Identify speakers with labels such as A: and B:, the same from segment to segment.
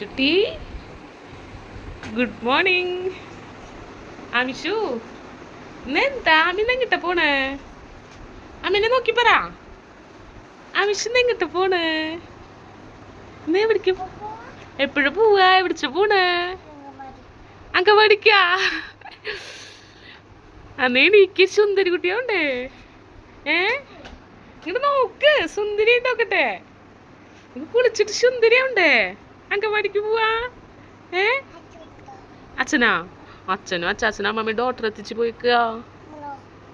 A: ആമിഷുട്ടി good morning അമിഷു ഇന്നെന്താ? അമിന്ന് എങ്ങിട്ട പോണ്? അമിനെ നോക്കി പറ. ആമിഷ് എങ്ങിട്ട പോണ്? ഇന്ന് എവിടേക്ക് എപ്പോഴും പോവാ? എവിടിച്ച പോണ്? അങ്കവാടിക്കാ. അന്നേ എനിക്ക് സുന്ദരി കുട്ടിയുണ്ടേ ഏ? ഇങ്ങോട്ട് നോക്ക്. സുന്ദരി നോക്കട്ടെ കുളിച്ചിട്ട് സുന്ദരിയുണ്ടേ അങ്കവാടിക്ക് പോവാ? ഏ? അച്ഛനാ? അച്ഛനും അച്ഛ അച്ഛനും അമ്മമ്മ ഡോക്ടർ എത്തിച്ച് പോയിക്കുക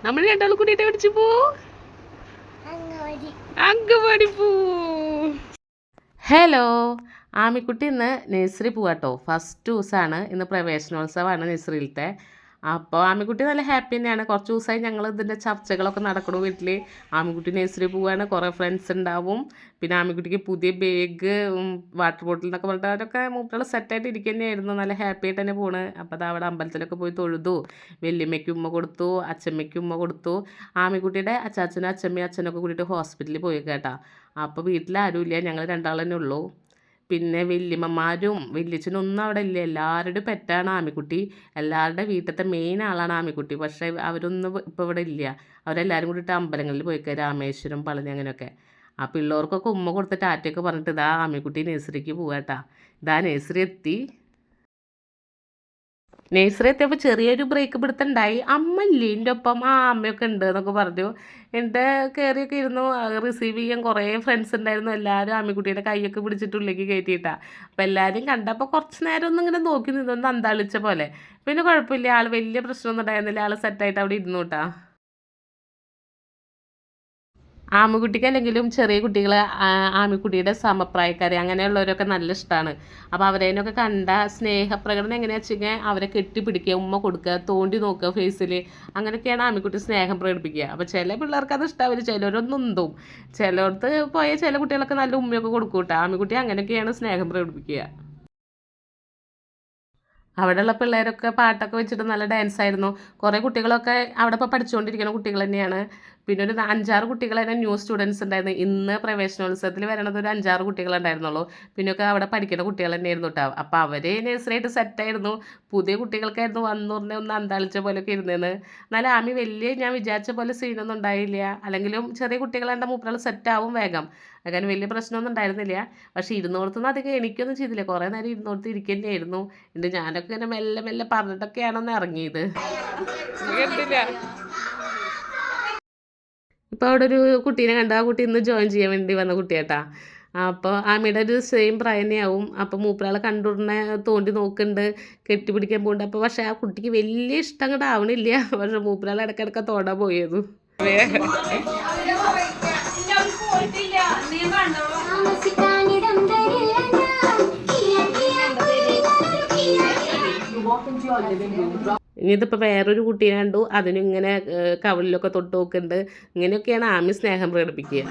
A: നമ്മൾ രണ്ടാളും കൂടിയിട്ട് പഠിച്ചു പോ? അങ്കവാടി പോ. ഹലോ ആമിക്കുട്ടി ഇന്ന് നഴ്സറി പോവാട്ടോ. ഫസ്റ്റ് ദിവസമാണ് ഇന്ന് പ്രവേശനോത്സവമാണ് നഴ്സറിയിലത്തെ അപ്പോൾ ആമിക്കുട്ടി നല്ല ഹാപ്പി തന്നെയാണ്. കുറച്ച് ദിവസമായി ഞങ്ങൾ ഇതിന്റെ ചർച്ചകളൊക്കെ നടക്കണു വീട്ടിൽ ആമിക്കുട്ടി നഴ്സറി പോവുകയാണ് കുറേ ഫ്രണ്ട്സ് ഉണ്ടാവും പിന്നെ ആമിക്കുട്ടിക്ക് പുതിയ ബാഗ് വാട്ടർ ബോട്ടിൽ എന്നൊക്കെ പറഞ്ഞിട്ട് അവരൊക്കെ മൂപ്പുകൾ സെറ്റായിട്ട് ഇരിക്കുക തന്നെയായിരുന്നു നല്ല ഹാപ്പി ആയിട്ട് തന്നെ പോണ്. അപ്പോൾ അത് അവിടെ അമ്പലത്തിലൊക്കെ പോയി തൊഴുതു. വല്യമ്മയ്ക്ക് ഉമ്മ കൊടുത്തു അച്ഛമ്മയ്ക്ക് ഉമ്മ കൊടുത്തു. ആമിക്കുട്ടിയുടെ അച്ചാച്ചനും അച്ഛമ്മയും അച്ഛനൊക്കെ കൂടിയിട്ട് ഹോസ്പിറ്റലിൽ പോയി കേട്ടോ അപ്പോൾ വീട്ടിൽ ഇല്ല ഞങ്ങൾ രണ്ടാൾ തന്നെ ഉള്ളൂ. പിന്നെ വല്യമ്മമാരും വല്യച്ഛനും ഒന്നും അവിടെ ഇല്ല എല്ലാവരുടെയും പെറ്റാണ് ആമിക്കുട്ടി. എല്ലാവരുടെ വീട്ടിലത്തെ മെയിൻ ആളാണ് ആമിക്കുട്ടി. പക്ഷേ അവരൊന്നും ഇപ്പോൾ ഇവിടെ ഇല്ല. അവരെല്ലാവരും കൂടിയിട്ട് അമ്പലങ്ങളിൽ പോയിക്കുക രാമേശ്വരം പളനി അങ്ങനെയൊക്കെ. ആ പിള്ളേർക്കൊക്കെ ഉമ്മ കൊടുത്ത ടാറ്റയൊക്കെ പറഞ്ഞിട്ട് ഇതാ ആമിക്കുട്ടി നേഴ്സറിക്ക് പോവാട്ടാ ഇതാ നഴ്സറി എത്തി. നഴ്സറി എത്തിയപ്പോൾ ചെറിയൊരു ബ്രേക്ക് പിടുത്തുണ്ടായി. അമ്മ ഇല്ലേ എന്റെ ഒപ്പം. ആ അമ്മയൊക്കെ ഉണ്ട് എന്നൊക്കെ പറഞ്ഞു. എന്റെ കയറിയൊക്കെ ഇരുന്നു. റിസീവ് ചെയ്യാൻ കുറേ ഫ്രണ്ട്സ് ഉണ്ടായിരുന്നു. എല്ലാവരും അമ്മിക്കുട്ടീന്റെ കൈയൊക്കെ പിടിച്ചിട്ട് ഉള്ളിലേക്ക് കയറ്റിയിട്ടാണ് അപ്പോൾ എല്ലാവരും കണ്ടപ്പോൾ കുറച്ച് നേരം ഒന്നും ഇങ്ങനെ നോക്കി നിന്നൊന്ന് അന്താളിച്ച പോലെ. പിന്നെ കുഴപ്പമില്ല. ആൾ വലിയ പ്രശ്നമൊന്നും ഉണ്ടായിരുന്നില്ല. ആൾ സെറ്റായിട്ട് അവിടെ ഇരുന്നു കേട്ടാ. ആമിക്കുട്ടിക്ക് അല്ലെങ്കിലും ചെറിയ കുട്ടികൾ ആമിക്കുട്ടിയുടെ സമപ്രായക്കാരെ അങ്ങനെയുള്ളവരൊക്കെ നല്ല ഇഷ്ടമാണ് അപ്പോൾ അവരേനൊക്കെ കണ്ട സ്നേഹപ്രകടനം എങ്ങനെയാണെന്ന് വെച്ചാൽ അവരെ കെട്ടിപ്പിടിക്കുക ഉമ്മ കൊടുക്കുക തോണ്ടി നോക്കുക ഫേസിൽ അങ്ങനെയൊക്കെയാണ് ആമിക്കുട്ടി സ്നേഹം പ്രകടിപ്പിക്കുക. അപ്പോൾ ചില പിള്ളേർക്ക് അത് ഇഷ്ടമാവില്ല ചിലരൊന്നും ഉന്തും. ചിലയിടത്ത് പോയ ചില കുട്ടികളൊക്കെ നല്ല ഉമ്മയൊക്കെ കൊടുക്കും കേട്ടോ. ആമിക്കുട്ടി അങ്ങനെയൊക്കെയാണ് സ്നേഹം പ്രകടിപ്പിക്കുക. അവിടെയുള്ള പിള്ളേരൊക്കെ പാട്ടൊക്കെ വെച്ചിട്ട് നല്ല ഡാൻസ് ആയിരുന്നു കുറേ കുട്ടികളൊക്കെ അവിടെ ഇപ്പോൾ പഠിച്ചുകൊണ്ടിരിക്കുന്ന കുട്ടികൾ തന്നെയാണ്. പിന്നെ ഒരു അഞ്ചാറ് കുട്ടികളായിരുന്നു ന്യൂ സ്റ്റുഡൻസ് ഉണ്ടായിരുന്നു. ഇന്ന് പ്രവേശനോത്സവത്തിൽ വരണത് ഒരു അഞ്ചാറ് കുട്ടികളുണ്ടായിരുന്നുള്ളൂ പിന്നെയൊക്കെ അവിടെ പഠിക്കുന്ന കുട്ടികൾ തന്നെയായിരുന്നു കേട്ടോ അപ്പോൾ അവർ നഴ്സറിയായിട്ട് സെറ്റായിരുന്നു പുതിയ കുട്ടികൾക്കായിരുന്നു വന്നു പറഞ്ഞ ഒന്ന് അന്താളിച്ച പോലെയൊക്കെ ഇരുന്നേന്ന്. എന്നാലും ആമി വലിയ ഞാൻ വിചാരിച്ച പോലെ സീനൊന്നും ഉണ്ടായില്ല. അല്ലെങ്കിലും ചെറിയ കുട്ടികളുടെ മൂപ്പരാൾ സെറ്റാവും വേഗം. അങ്ങനെ വലിയ പ്രശ്നമൊന്നും ഉണ്ടായിരുന്നില്ല. പക്ഷേ ഇരുന്നോടത്തുനിന്ന് അധികം എനിക്കൊന്നും ചെയ്തില്ല. കുറേ നേരം ഇരുന്നോടത്ത് ഇരിക്കുന്നതായിരുന്നു എന്നിട്ട് ഞാനൊക്കെ ഇങ്ങനെ മെല്ലെ മെല്ലെ പറഞ്ഞിട്ടൊക്കെയാണെന്ന് ഇറങ്ങിയത്. ഇപ്പോൾ അവിടെ ഒരു കുട്ടീനെ കണ്ട ആ കുട്ടി ഇന്ന് ജോയിൻ ചെയ്യാൻ വേണ്ടി വന്ന കുട്ടിയേട്ടാ. അപ്പോൾ ആമിയുടെ ഒരു സെയിം പ്രായം തന്നെയാവും അപ്പോൾ മൂപ്പരാളെ കണ്ടുടനെ തോണ്ടി നോക്കുന്നുണ്ട് കെട്ടിപ്പിടിക്കാൻ പോകുന്നുണ്ട് അപ്പോൾ പക്ഷേ ആ കുട്ടിക്ക് വലിയ ഇഷ്ടം അങ്ങോട്ട് ആവണില്ല. പക്ഷെ മൂപ്പരാളെ ഇടയ്ക്കിടയ്ക്ക് തോടാൻ പോയത്.
B: Walk into your ഞാൻ
A: ഇനി ഇതിപ്പോൾ വേറൊരു കുട്ടീനെ കണ്ടു അതിനും ഇങ്ങനെ കവളിലൊക്കെ തൊട്ട് നോക്കുന്നുണ്ട്. ഇങ്ങനെയൊക്കെയാണ് ആമി സ്നേഹം പ്രകടിപ്പിക്കുക.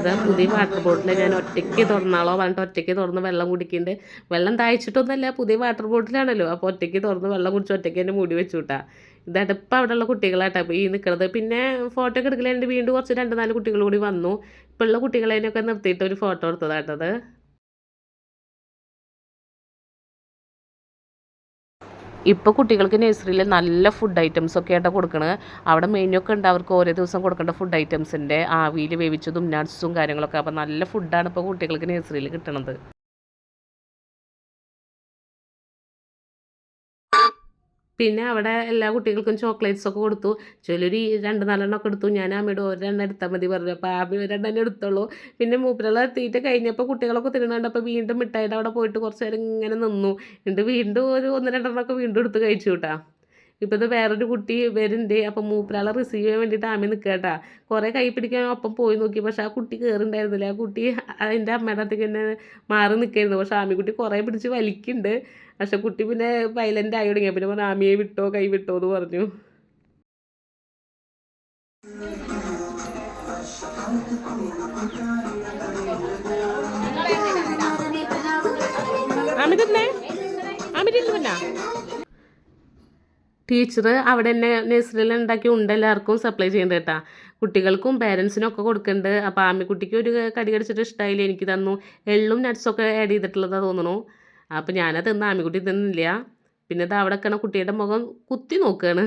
A: ഇതാ പുതിയ വാട്ടർ ബോട്ടിൽ ഞാൻ ഒറ്റയ്ക്ക് തുറന്നാളോ പറഞ്ഞിട്ട് ഒറ്റയ്ക്ക് തുറന്ന് വെള്ളം കുടിക്കുന്നുണ്ട്. വെള്ളം താഴ്ചിട്ടൊന്നുമല്ല പുതിയ വാട്ടർ ബോട്ടിലാണല്ലോ. അപ്പോൾ ഒറ്റയ്ക്ക് തുറന്ന് വെള്ളം കുടിച്ച് ഒറ്റയ്ക്ക് എന്റെ മൂടി വെച്ചു കൂട്ടാ ഇതായിട്ട് ഇപ്പം അവിടെയുള്ള കുട്ടികളാട്ടോ ഈ നിൽക്കുന്നത് പിന്നെ ഫോട്ടോ ഒക്കെ എടുക്കലുണ്ട് വീണ്ടും കുറച്ച് രണ്ട് നാല് കുട്ടികൾ കൂടി വന്നു. ഇപ്പോൾ ഉള്ള കുട്ടികളതിനൊക്കെ നിർത്തിയിട്ട് ഒരു ഫോട്ടോ എടുത്തതാട്ടത് ഇപ്പോൾ കുട്ടികൾക്ക് നഴ്സറിയിൽ നല്ല ഫുഡ് ഐറ്റംസ് ഒക്കെ ആയിട്ടാണ് കൊടുക്കണത് അവിടെ മെയിനൊക്കെ ഉണ്ട് അവർക്ക് ഓരോ ദിവസം കൊടുക്കേണ്ട ഫുഡ് ഐറ്റംസിന്റെ ആവിയിൽ വേവിച്ചതും നട്ട്സും കാര്യങ്ങളൊക്കെ. അപ്പോൾ നല്ല ഫുഡാണ് ഇപ്പോൾ കുട്ടികൾക്ക് നഴ്സറിയിൽ കിട്ടണത്. പിന്നെ അവിടെ എല്ലാ കുട്ടികൾക്കും ചോക്ലേറ്റ്സ് ഒക്കെ കൊടുത്തു. ചിലർ രണ്ട് നാലെണ്ണം ഒക്കെ എടുത്തു. ഞാൻ അമ്മയോട് ഒരെണ്ണം എടുത്താൽ മതി പറഞ്ഞു. അപ്പോൾ ആമി ഒരെണ്ണം തന്നെ എടുത്തോളൂ. പിന്നെ മൂപ്പരുള്ള തീറ്റ കഴിഞ്ഞപ്പോൾ കുട്ടികളൊക്കെ തിരുന്നുണ്ടപ്പോൾ വീണ്ടും മിഠായിയുടെ അവിടെ പോയിട്ട് കുറച്ച് നേരം ഇങ്ങനെ നിന്നു. എന്നിട്ട് വീണ്ടും ഒരു ഒന്ന് രണ്ടെണ്ണമൊക്കെ വീണ്ടും എടുത്ത് കഴിച്ചു കേട്ടാ ഇപ്പോൾ ഇത് വേറൊരു കുട്ടി വരുന്നുണ്ട്. അപ്പം മൂപ്പരാളെ റിസീവ് ചെയ്യാൻ വേണ്ടിയിട്ട് ആമി കേട്ടാ കുറേ കൈ പിടിക്കാൻ ഒപ്പം പോയി നോക്കി. പക്ഷേ ആ കുട്ടി കയറുണ്ടായിരുന്നില്ല ആ കുട്ടി അതിന്റെ അമ്മയുടെ അടുത്തേക്ക് തന്നെ മാറി നിൽക്കായിരുന്നു പക്ഷെ ആമിക്കുട്ടി കുറേ പിടിച്ച് വലിക്കുന്നുണ്ട് പക്ഷെ കുട്ടി പിന്നെ വയലന്റ് ആയി തുടങ്ങിയ പിന്നെ പറഞ്ഞു ആമിയെ വിട്ടോ കൈ വിട്ടോ എന്ന് പറഞ്ഞു. അമിതന്നെ തന്നെ? ആമി പിന്നെ ടീച്ചർ അവിടെ തന്നെ നഴ്സറിയിൽ ഉണ്ടാക്കി ഉണ്ട് എല്ലാവർക്കും സപ്ലൈ ചെയ്യുന്നുണ്ട് കേട്ടോ. കുട്ടികൾക്കും പേരൻസിനും ഒക്കെ കൊടുക്കുന്നുണ്ട്. അപ്പോൾ ആമിക്കുട്ടിക്ക് ഒരു കടി കടിച്ചിട്ട് ഇഷ്ടമായില്ല എനിക്ക് തന്നു. എള്ളും നട്ട്സൊക്കെ ആഡ് ചെയ്തിട്ടുള്ളതാണ് തോന്നുന്നു. അപ്പോൾ ഞാനത് ഇന്ന് ആമിക്കുട്ടി തിന്നില്ല. പിന്നെ ഇത് അവിടെ നിൽക്കണ കുട്ടിയുടെ മുഖം കുത്തി നോക്കുകയാണ്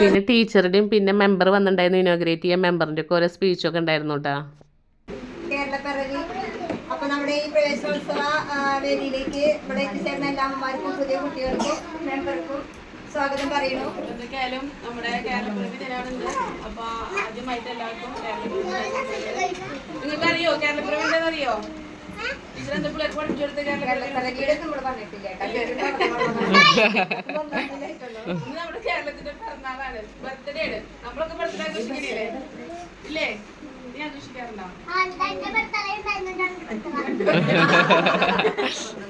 A: പിന്നെ ടീച്ചറുടെയും പിന്നെ മെമ്പർ വന്നിട്ടുണ്ടായിരുന്നു ഇനോഗ്രേറ്റ് ചെയ്യാൻ. മെമ്പറിന്റെ ഒക്കെ ഓരോ സ്പീച്ചൊക്കെ ഉണ്ടായിരുന്നു കേട്ടോ.
C: നമ്മുടെ ഈ പ്രവേശനോത്സവ വേദിയിലേക്ക് ഇവിടെ എത്തിച്ചേർന്ന എല്ലാ അമ്മമാർക്കും പുതിയ കുട്ടികൾക്കും മെമ്പർക്കും സ്വാഗതം പറയുന്നു
A: എന്തൊക്കെയായാലും നമ്മുടെ കേരളപ്പിറവി തരാറുണ്ട് അപ്പൊ ആദ്യമായിട്ട് എല്ലാവർക്കും കേരളപ്പിറവി നിങ്ങൾക്ക് അറിയോ കേരളപ്പിറവി എന്താണെന്ന് അറിയോ പിള്ളേർക്ക് പഠിപ്പിച്ചെടുത്ത് കേരളപ്പിറവി നമ്മുടെ കേരളത്തിന്റെ പിറന്നാളാണ്. ബർത്ത്ഡേ ആണ്. നമ്മളൊക്കെ ബർത്ത്ഡേ ആഘോഷിക്കില്ലേ ഇല്ലേ? നീ ആഘോഷിക്കാറുണ്ടോ?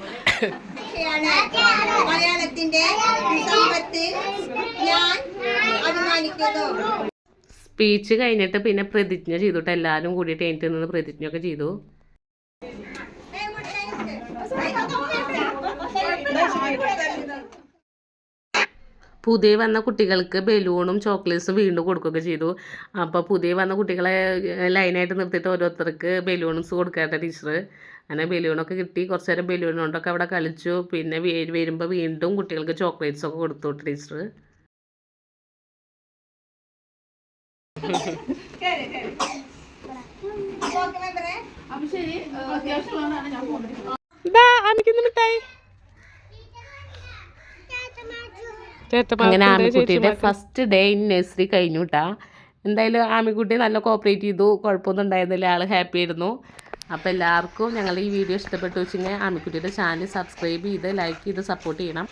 A: സ്പീച്ച് കഴിഞ്ഞിട്ട് പിന്നെ പ്രതിജ്ഞ ചെയ്തിട്ട്. എല്ലാവരും കൂടിയിട്ട് എനിക്ക് നിന്ന് പ്രതിജ്ഞ ഒക്കെ ചെയ്തു. പുതിയ വന്ന കുട്ടികൾക്ക് ബലൂണും ചോക്ലേറ്റ്സും വീണ്ടും കൊടുക്കുകയൊക്കെ ചെയ്തു. അപ്പോൾ പുതിയ വന്ന കുട്ടികളെ ലൈനായിട്ട് നിർത്തിയിട്ട് ഓരോരുത്തർക്ക് ബലൂൺസ് കൊടുക്കട്ടെ ടീച്ചർ അങ്ങനെ ബലൂണൊക്കെ കിട്ടി. കുറച്ച് നേരം ബലൂൺ കൊണ്ടൊക്കെ അവിടെ കളിച്ചു. പിന്നെ വരുമ്പോൾ വീണ്ടും കുട്ടികൾക്ക് ചോക്ലേറ്റ്സൊക്കെ കൊടുത്തു ടീച്ചർ അങ്ങനെ ആമിക്കുട്ടിയുടെ ഫസ്റ്റ് ഡേ ഇൻ നഴ്സറി കഴിഞ്ഞു കേട്ടാ എന്തായാലും ആമിക്കുട്ടി നല്ല കോപ്പറേറ്റ് ചെയ്തു കുഴപ്പമൊന്നും ഉണ്ടായിരുന്നില്ല ആൾ ഹാപ്പി ആയിരുന്നു. അപ്പോൾ എല്ലാവർക്കും ഞങ്ങൾ ഈ വീഡിയോ ഇഷ്ടപ്പെട്ടു വെച്ചെങ്കിൽ ആമിക്കുട്ടിയുടെ ചാനൽ സബ്സ്ക്രൈബ് ചെയ്ത് ലൈക്ക് ചെയ്ത് സപ്പോർട്ട് ചെയ്യണം.